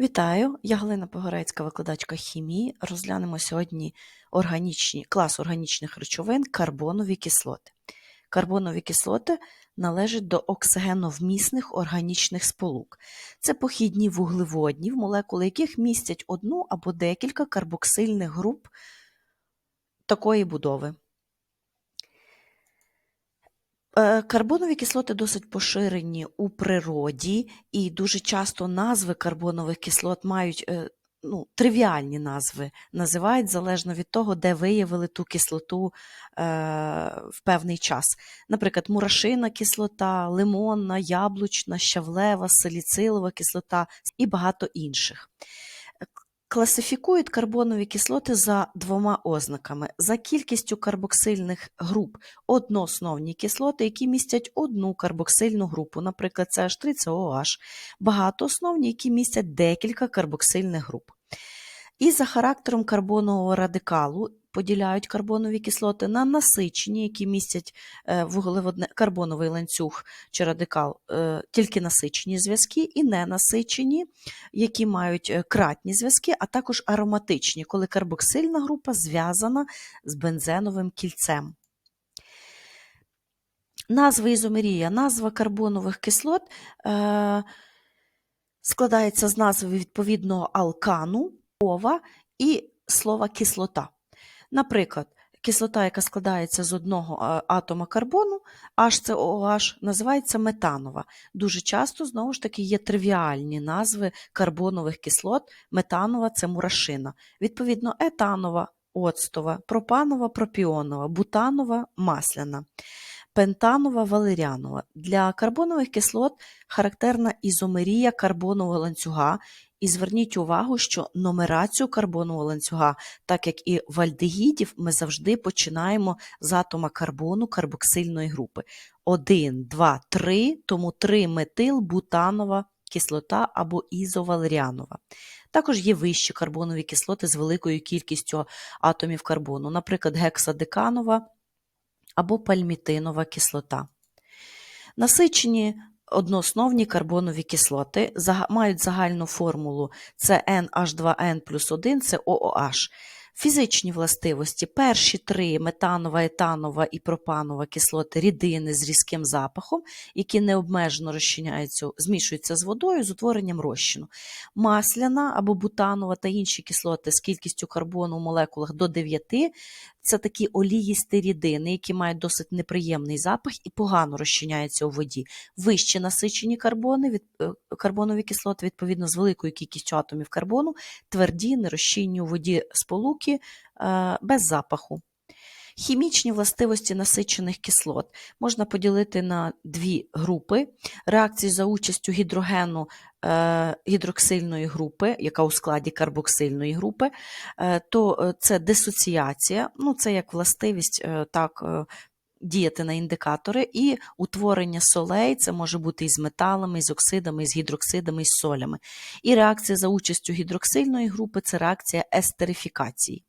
Вітаю! Я Галина Погорецька, викладачка хімії. Розглянемо сьогодні органічні, клас органічних речовин карбонові кислоти. Карбонові кислоти належать до оксигеновмісних органічних сполук. Це похідні вуглеводні, в молекули яких містять одну або декілька карбоксильних груп такої будови. Е, Карбонові кислоти досить поширені у природі, і дуже часто назви карбонових кислот мають е, ну, тривіальні назви, називають залежно від того, де виявили ту кислоту е, в певний час. Наприклад, мурашина кислота, лимонна, яблучна, щавлева, саліцилова кислота і багато інших. Класифікують карбонові кислоти за двома ознаками: за кількістю карбоксильних груп одноосновні кислоти, які містять одну карбоксильну групу, наприклад, CH3, COH, багатоосновні, які містять декілька карбоксильних груп. І за характером карбонового радикалу поділяють карбонові кислоти на насичені, які містять е, вуглеводне карбоновий ланцюг чи радикал, е, тільки насичені зв'язки, і ненасичені, які мають е, кратні зв'язки, а також ароматичні, коли карбоксильна група зв'язана з бензеновим кільцем. Назва ізомерія, назва карбонових кислот е, складається з назви відповідного алкану, ова і слова кислота. Наприклад, кислота, яка складається з одного атома карбону, HCOH, називається метанова. Дуже часто, знову ж таки, є тривіальні назви карбонових кислот. Метанова це мурашина. Відповідно, етанова, оцтова, пропанова, пропіонова, бутанова, масляна. Пентанова, валеріанова. Для карбонових кислот характерна ізомерія карбонового ланцюга. І зверніть увагу, що нумерацію карбонового ланцюга, так як і в альдегідів, ми завжди починаємо з атома карбону карбоксильної групи. 1, 2, 3, тому 3 метил бутанова кислота або ізовалеріанова. Також є вищі карбонові кислоти з великою кількістю атомів карбону, наприклад, гексадеканова або пальмітинова кислота. Насичені одноосновні карбонові кислоти мають загальну формулу це NH2N плюс 1 це OOH. Фізичні властивості. Перші три метанова, етанова і пропанова кислоти рідини з різким запахом, які необмежено розчиняються, змішуються з водою з утворенням розчину. Масляна або бутанова та інші кислоти з кількістю карбону в молекулах до 9 це такі оліїсті рідини, які мають досить неприємний запах і погано розчиняються у воді. Вищі насичені карбони, від, карбонові кислоти, відповідно з великою кількістю атомів карбону, тверді, нерозчинні у воді сполуки е, без запаху. Хімічні властивості насичених кислот можна поділити на дві групи. Реакції за участю гідрогену е, гідроксильної групи, яка у складі карбоксильної групи, е, то це дисоціація, ну це як властивість, е, так. Діяти на індикатори і утворення солей, це може бути із металами, із оксидами, із гідроксидами, із солями. І реакція за участю гідроксильної групи це реакція естерифікації.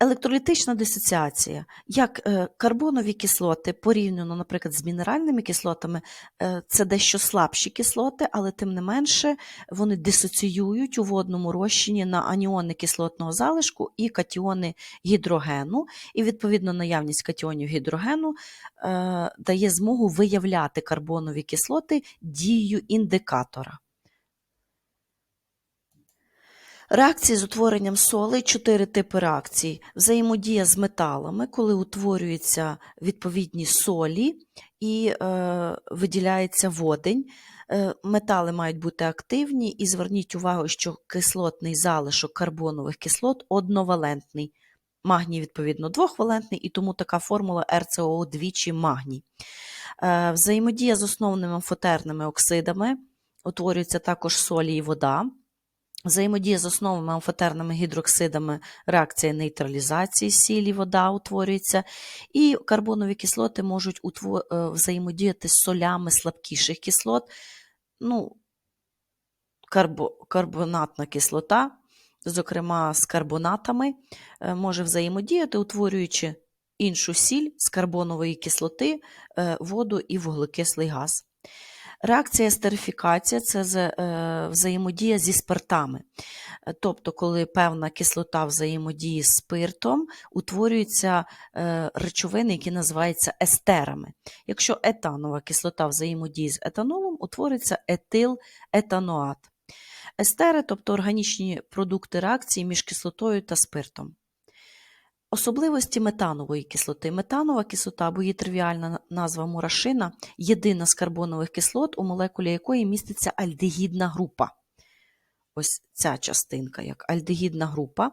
Електролітична дисоціація, як е, карбонові кислоти порівняно, наприклад, з мінеральними кислотами, е, це дещо слабші кислоти, але тим не менше вони дисоціюють у водному розчині на аніони кислотного залишку і катіони гідрогену. І, відповідно, наявність катіонів гідрогену е, дає змогу виявляти карбонові кислоти дією індикатора. Реакції з утворенням солей чотири типи реакцій. Взаємодія з металами, коли утворюються відповідні солі і е, виділяється водень. Е, метали мають бути активні, і зверніть увагу, що кислотний залишок карбонових кислот одновалентний. Магній, відповідно, двохвалентний, і тому така формула РЦО двічі магній. Е, взаємодія з основними амфотерними оксидами, утворюється також солі і вода. Взаємодія з основами амфотерними гідроксидами, реакція нейтралізації сілі, вода утворюється, і карбонові кислоти можуть е, взаємодіяти з солями слабкіших кислот. Ну, карбо, Карбонатна кислота, зокрема з карбонатами, е, може взаємодіяти, утворюючи іншу сіль з карбонової кислоти, е, воду і вуглекислий газ. Реакція естерифікація це е, взаємодія зі спиртами. Е, Тобто, коли певна кислота взаємодіє з спиртом, утворюються е, речовини, які називаються естерами. Якщо етанова кислота взаємодіє з етанолом, утвориться етилетаноат. Естери, тобто органічні продукти реакції між кислотою та спиртом. Особливості метанової кислоти. Метанова кислота, або її тривіальна назва мурашина, єдина з карбонових кислот, у молекулі якої міститься альдегідна група. Ось ця частинка, як альдегідна група.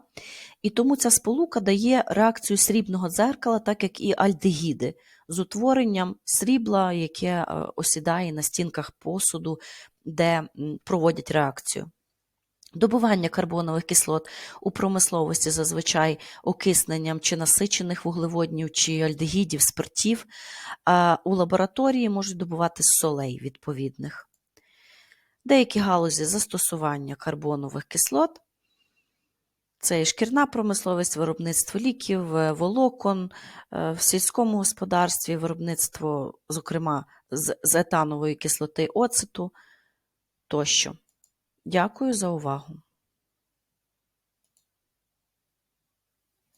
І тому ця сполука дає реакцію срібного дзеркала, так як і альдегіди, з утворенням срібла, яке е, осідає на стінках посуду, де проводять реакцію. Добування карбонових кислот у промисловості зазвичай окисненням чи насичених вуглеводнів, чи альдегідів, спиртів, а у лабораторії можуть добувати солей відповідних. Деякі галузі застосування карбонових кислот це і шкірна промисловість, виробництво ліків, е, волокон, е, в сільському господарстві виробництво, зокрема, з етанової кислоти оцету тощо. Дякую за увагу.